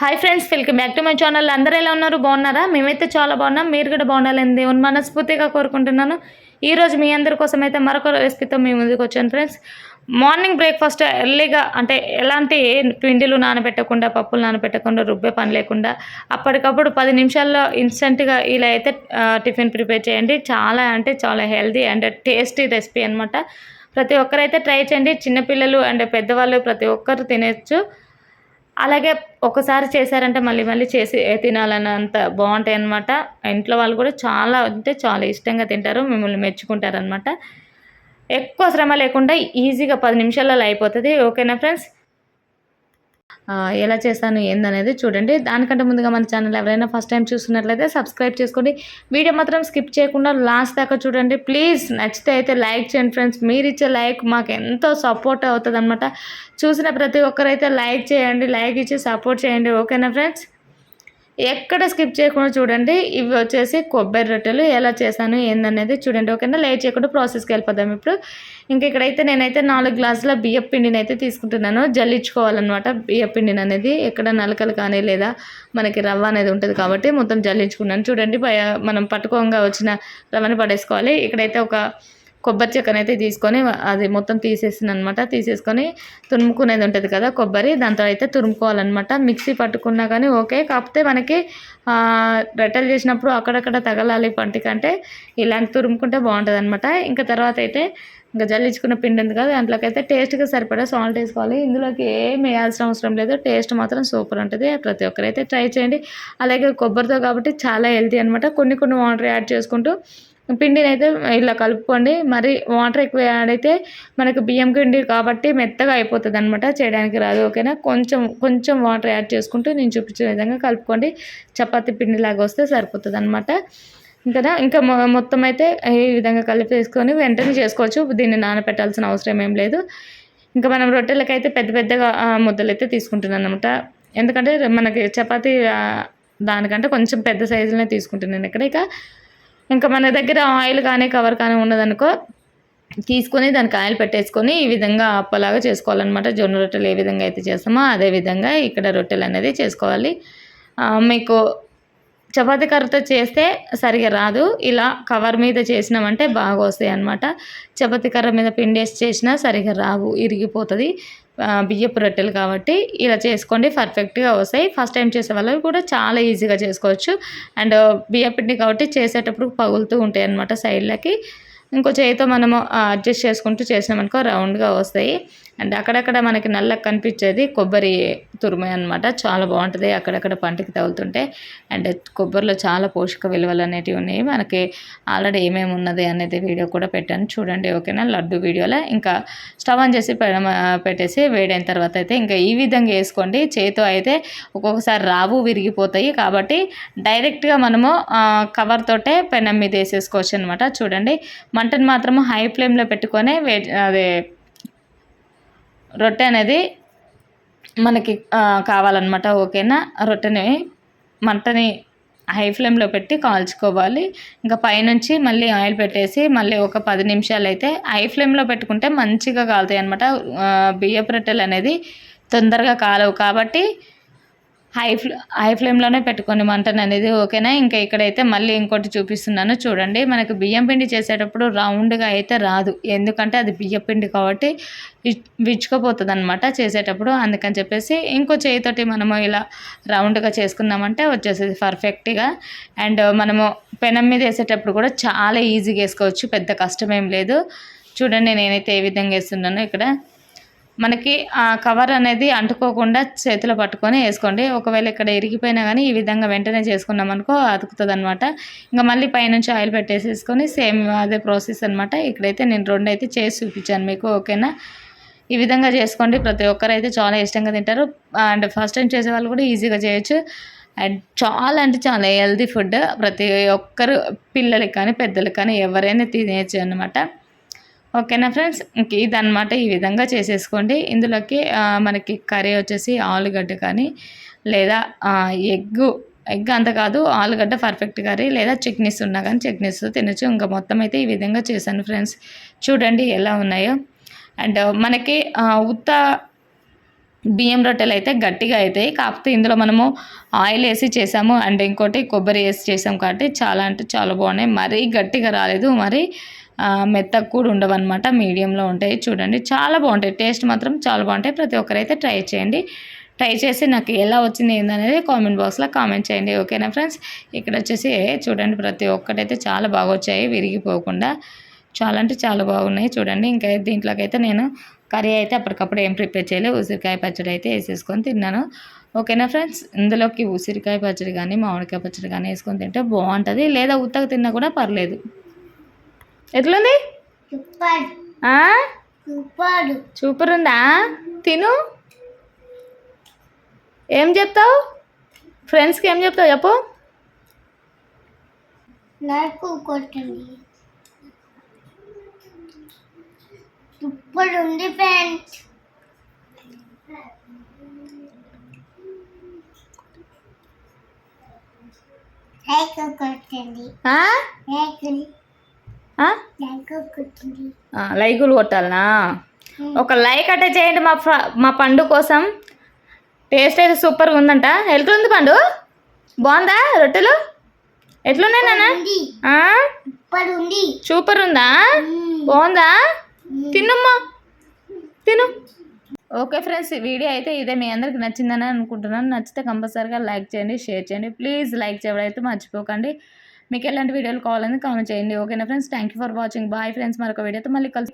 Hi friends welcome back to my channel అందరూ ఎలా ఉన్నారు? బాగున్నారా? మేమైతే చాలా బాగున్నాం. మీరు కూడా బాగుండాలని దేవుని మనస్ఫూర్తిగా కోరుకుంటున్నాను. ఈరోజు మీ అందరి కోసం అయితే మరొక రెసిపీతో మీ ముందుకు వచ్చాను ఫ్రెండ్స్ మార్నింగ్ బ్రేక్ఫాస్ట్ ఎర్లీగా అంటే ఎలాంటి పిండిలు నానబెట్టకుండా పప్పులు నానబెట్టకుండా రుబ్బే పని లేకుండా అప్పటికప్పుడు పది నిమిషాల్లో ఇన్స్టెంట్గా ఇలా అయితే టిఫిన్ ప్రిపేర్ చేయండి. చాలా అంటే చాలా హెల్తీ అండ్ టేస్టీ రెసిపీ అనమాట ప్రతి ఒక్కరైతే ట్రై చేయండి. చిన్నపిల్లలు అండ్ పెద్దవాళ్ళు ప్రతి ఒక్కరు తినచ్చు. అలాగే ఒకసారి చేశారంటే మళ్ళీ మళ్ళీ చేసి తినాలన్నంత బాగుంటాయి అనమాట ఇంట్లో వాళ్ళు కూడా చాలా అంటే చాలా ఇష్టంగా తింటారు మిమ్మల్ని మెచ్చుకుంటారనమాట ఎక్కువ శ్రమ లేకుండా ఈజీగా పది నిమిషాలలో అయిపోతుంది. ఓకేనా ఫ్రెండ్స్? ఎలా చేస్తాను ఏందనేది చూడండి. దానికంటే ముందుగా మన ఛానల్ ఎవరైనా ఫస్ట్ టైం చూస్తున్నట్లయితే సబ్స్క్రైబ్ చేసుకోండి. వీడియో మాత్రం స్కిప్ చేయకుండా లాస్ట్ దాకా చూడండి. ప్లీజ్ నచ్చితే అయితే లైక్ చేయండి ఫ్రెండ్స్. మీరు ఇచ్చే లైక్ మాకు ఎంతో సపోర్ట్ అవుతుంది చూసిన ప్రతి ఒక్కరైతే లైక్ చేయండి లైక్ ఇచ్చి సపోర్ట్ చేయండి. ఓకేనా ఫ్రెండ్స్? ఎక్కడ స్కిప్ చేయకుండా చూడండి. ఇవి వచ్చేసి కొబ్బరి రొట్టెలు ఎలా చేశాను ఏందనేది చూడండి. ఓకేనా? లేట్ చేయకుండా ప్రాసెస్కి వెళ్ళిపోదాం ఇప్పుడు. ఇంక ఇక్కడైతే నేనైతే నాలుగు గ్లాసుల బియ్యం పిండిని అయితే తీసుకుంటున్నాను. జల్లించుకోవాలన్నమాట బియ్యం పిండిని అనేది. ఎక్కడ నలకలు కానీ లేదా మనకి రవ్వ అనేది ఉంటుంది కాబట్టి మొత్తం జల్లించుకున్నాను. చూడండి మనం పట్టుకోగా వచ్చిన రవ్వని పడేసుకోవాలి. ఇక్కడైతే ఒక కొబ్బరి చెక్కనైతే అయితే తీసుకొని అది మొత్తం తీసేసింది అనమాట తీసేసుకొని తురుముకునేది ఉంటుంది కదా కొబ్బరి దాంతో అయితే తురుముకోవాలన్నమాట మిక్సీ పట్టుకున్నా కానీ ఓకే. కాకపోతే మనకి ఆ, రొట్టెలు చేసినప్పుడు అక్కడక్కడ తగలాలి పంటికంటే ఇలాంటి తురుముకుంటే బాగుంటుంది అనమాట ఇంకా తర్వాత అయితే ఇంకా జల్లించుకున్న పిండి ఉంది కదా దాంట్లోకైతే టేస్ట్గా సరిపడా సాల్ట్ వేసుకోవాలి. ఇందులోకి ఏం వేయాల్సిన అవసరం లేదు. టేస్ట్ మాత్రం సూపర్ ఉంటుంది. ప్రతి ఒక్కరైతే ట్రై చేయండి. అలాగే కొబ్బరితో కాబట్టి చాలా హెల్తీ అనమాట. కొన్ని కొన్ని వాటర్ యాడ్ చేసుకుంటూ పిండిని అయితే ఇలా కలుపుకోండి. మరి వాటర్ ఎక్కువ యాడ్ అయితే మనకు బియ్యం పిండి కాబట్టి మెత్తగా అయిపోతుంది అనమాట చేయడానికి రాదు ఓకేనా? కొంచెం కొంచెం వాటర్ యాడ్ చేసుకుంటూ నేను చూపించిన విధంగా కలుపుకోండి. చపాతీ పిండి లాగా వస్తే సరిపోతుంది అనమాట ఇంకా ఇంకా మొ- మొత్తం అయితే ఈ విధంగా కలిపేసుకొని వెంటనే చేసుకోవచ్చు. దీన్ని నానబెట్టాల్సిన అవసరం ఏం లేదు. ఇంకా మనం రొట్టెలకైతే పెద్ద పెద్దగా ముద్దలు అయితే తీసుకుంటున్నాను అనమాట ఎందుకంటే మనకి చపాతీ దానికంటే కొంచెం పెద్ద సైజులోనే తీసుకుంటున్నాను ఇక్కడ ఇక ఇంకా మన దగ్గర ఆయిల్ కానీ కవర్ కానీ ఉన్నదనుకో తీసుకొని దానికి ఆయిల్ పెట్టేసుకొని ఈ విధంగా అప్పలాగా చేసుకోవాలన్నమాట. జొన్న రొట్టెలు ఏ విధంగా అయితే చేస్తామో అదే విధంగా ఇక్కడ రొట్టెలు అనేది చేసుకోవాలి. మీకు చపాతీ కర్రతో చేస్తే సరిగా రాదు. ఇలా కవర్ మీద చేసినామంటే బాగా వస్తాయి అన్నమాట చపాతీ కర్ర మీద పిండేసి చేసినా సరిగా రావు ఇరిగిపోతుంది. బియ్యపు రొట్టెలు కాబట్టి ఇలా చేసుకోండి. పర్ఫెక్ట్గా వస్తాయి. ఫస్ట్ టైం చేసే వాళ్ళు కూడా చాలా ఈజీగా చేసుకోవచ్చు. అండ్ బియ్యపిండి కాబట్టి చేసేటప్పుడు పగులుతూ ఉంటాయి అన్నమాట సైడ్లకి ఇంకో చేయితో మనము అడ్జస్ట్ చేసుకుంటూ చేసినామనుకో రౌండ్గా వస్తాయి. అండ్ అక్కడక్కడ మనకి నల్లగా కనిపించేది కొబ్బరి తురుమే అనమాట చాలా బాగుంటుంది అక్కడక్కడ పంటకి తగులుతుంటే. అండ్ కొబ్బరిలో చాలా పోషక విలువలు అనేటివి ఉన్నాయి. మనకి ఆల్రెడీ ఏమేమి ఉన్నది అనేది వీడియో కూడా పెట్టాను. చూడండి ఓకేనా? లడ్డు వీడియోలో. ఇంకా స్టవ్ ఆన్ చేసి పెట్టేసి వేడైన తర్వాత అయితే ఇంకా ఈ విధంగా వేసుకోండి. చేతితో అయితే ఒక్కొక్కసారి రావు విరిగిపోతాయి. కాబట్టి డైరెక్ట్గా మనము కవర్ తోటే పెనం మీద వేసేసుకోవచ్చు అనమాట చూడండి మంటను మాత్రము హై ఫ్లేమ్లో పెట్టుకొని వే అదే రొట్టె అనేది మనకి కావాలన్నమాట ఓకేనా? రొట్టెని మంటని హై ఫ్లేమ్లో పెట్టి కాల్చుకోవాలి. ఇంకా పైనుంచి మళ్ళీ ఆయిల్ పెట్టేసి మళ్ళీ ఒక పది నిమిషాలు అయితే హై ఫ్లేమ్లో పెట్టుకుంటే మంచిగా కాలుతాయి అనమాట బియ్యపు రొట్టెలు అనేది తొందరగా కాలవు. కాబట్టి హై ఫ్లే హై ఫ్లేమ్లోనే పెట్టుకొని మంటను అనేది ఓకేనా? ఇంకా ఇక్కడైతే మళ్ళీ ఇంకోటి చూపిస్తున్నాను. చూడండి మనకు బియ్యం పిండి చేసేటప్పుడు రౌండ్గా అయితే రాదు. ఎందుకంటే అది బియ్యం పిండి కాబట్టి విచ్- విచ్చుకుపోతుంది అనమాట చేసేటప్పుడు. అందుకని చెప్పేసి ఇంకో చేయితోటి మనము ఇలా రౌండ్గా చేసుకున్నామంటే వచ్చేసేది పర్ఫెక్ట్గా. అండ్ మనము పెనం మీద వేసేటప్పుడు కూడా చాలా ఈజీగా వేసుకోవచ్చు. పెద్ద కష్టం ఏం లేదు. చూడండి నేనైతే ఏ విధంగా వేస్తున్నానో ఇక్కడ. మనకి ఆ కవర్ అనేది అంటుకోకుండా చేతిలో పట్టుకొని వేసుకోండి. ఒకవేళ ఇక్కడ ఇరిగిపోయినా కానీ ఈ విధంగా వెంటనే చేసుకున్నాం అనుకో అతుకుతుంది అనమాట ఇంకా మళ్ళీ పైనుంచి ఆయిల్ పెట్టేసేసుకొని సేమ్ అదే ప్రాసెస్ అనమాట ఇక్కడైతే నేను రెండు అయితే చేసి చూపించాను మీకు ఓకేనా? ఈ విధంగా చేసుకోండి. ప్రతి ఒక్కరైతే చాలా ఇష్టంగా తింటారు. అండ్ ఫస్ట్ టైం చేసే వాళ్ళు కూడా ఈజీగా చేయొచ్చు. అండ్ చాలా అంటే చాలా హెల్దీ ఫుడ్. ప్రతి ఒక్కరు పిల్లలకి కానీ పెద్దలకి కానీ ఎవరైనా తినేయచ్చు అనమాట ఓకేనా ఫ్రెండ్స్? ఇంక ఇదన్నమాట ఈ విధంగా చేసేసుకోండి. ఇందులోకి మనకి కర్రీ వచ్చేసి ఆలుగడ్డ కానీ లేదా ఎగ్ ఎగ్ అంత కాదు ఆలుగడ్డ పర్ఫెక్ట్ కర్రీ లేదా చట్నీస్ ఉన్నా కానీ చట్నీస్ తినచ్చు. ఇంకా మొత్తం అయితే ఈ విధంగా చేశాను ఫ్రెండ్స్. చూడండి ఎలా ఉన్నాయో. అండ్ మనకి ఉత్త బియ్యం రొట్టెలు అయితే గట్టిగా అవుతాయి. కాకపోతే ఇందులో మనము ఆయిల్ వేసి చేసాము. అండ్ ఇంకోటి కొబ్బరి వేసి చేసాం కాబట్టి చాలా అంటే చాలా బాగున్నాయి. మరీ గట్టిగా రాలేదు. మరి మెత్తకు మెత్తగా కూడా ఉండవన్నమాట మీడియంలో ఉంటాయి. చూడండి చాలా బాగుంటాయి. టేస్ట్ మాత్రం చాలా బాగుంటాయి. ప్రతి ఒక్కరైతే ట్రై చేయండి. ట్రై చేసి నాకు ఎలా వచ్చింది ఏందనేది కామెంట్ బాక్స్లో కామెంట్ చేయండి. ఓకేనా ఫ్రెండ్స్? ఇక్కడ వచ్చేసి చూడండి ప్రతి ఒక్కటైతే చాలా బాగా వచ్చాయి విరిగిపోకుండా. చాలా అంటే చాలా బాగున్నాయి. చూడండి ఇంకా దీంట్లోకైతే నేను కర్రీ అయితే అప్పటికప్పుడు ఏం ప్రిపేర్ చేయలేదు. ఉసిరికాయ పచ్చడి అయితే వేసేసుకొని తిన్నాను. ఓకేనా ఫ్రెండ్స్? ఇందులోకి ఉసిరికాయ పచ్చడి కానీ మామిడికాయ పచ్చడి కానీ వేసుకొని తింటే బాగుంటుంది. లేదా ఉత్తగా తిన్నా కూడా పర్లేదు. ఎట్లుంది? సూపర్. ఉందా తిను. ఏం చెప్తావు? ఫ్రెండ్స్కి ఏం చెప్తావు చెప్పు. నాకు కొట్టండి సూపర్ ఉంది ఫ్రెండ్స్. లైక్ కొట్టండి? లైక్ లైకులు కొట్టాలనా? ఒక లైక్ అట్టే చేయండి మా మా పండు కోసం. టేస్ట్ అయితే సూపర్గా ఉందంట. ఎట్లుంది పండు? బాగుందా రొట్టెలు? ఎట్లున్నాయి నాన్న? సూపర్ ఉంది. బాగుందా? తిన్నమ్మా. తిను. ఓకే ఫ్రెండ్స్ ఈ వీడియో అయితే ఇదే. మీ అందరికి నచ్చిందని అనుకుంటున్నాను. నచ్చితే కంపల్సరీగా లైక్ చేయండి షేర్ చేయండి. ప్లీజ్ లైక్ చేయడం అయితే మర్చిపోకండి. మీకు ఎలాంటి వీడియోలు కావాలని కామెంట్ చేయండి. ఓకేనా friends thank you for watching bye friends మరొక వీడియోతో మళ్ళీ కలిసి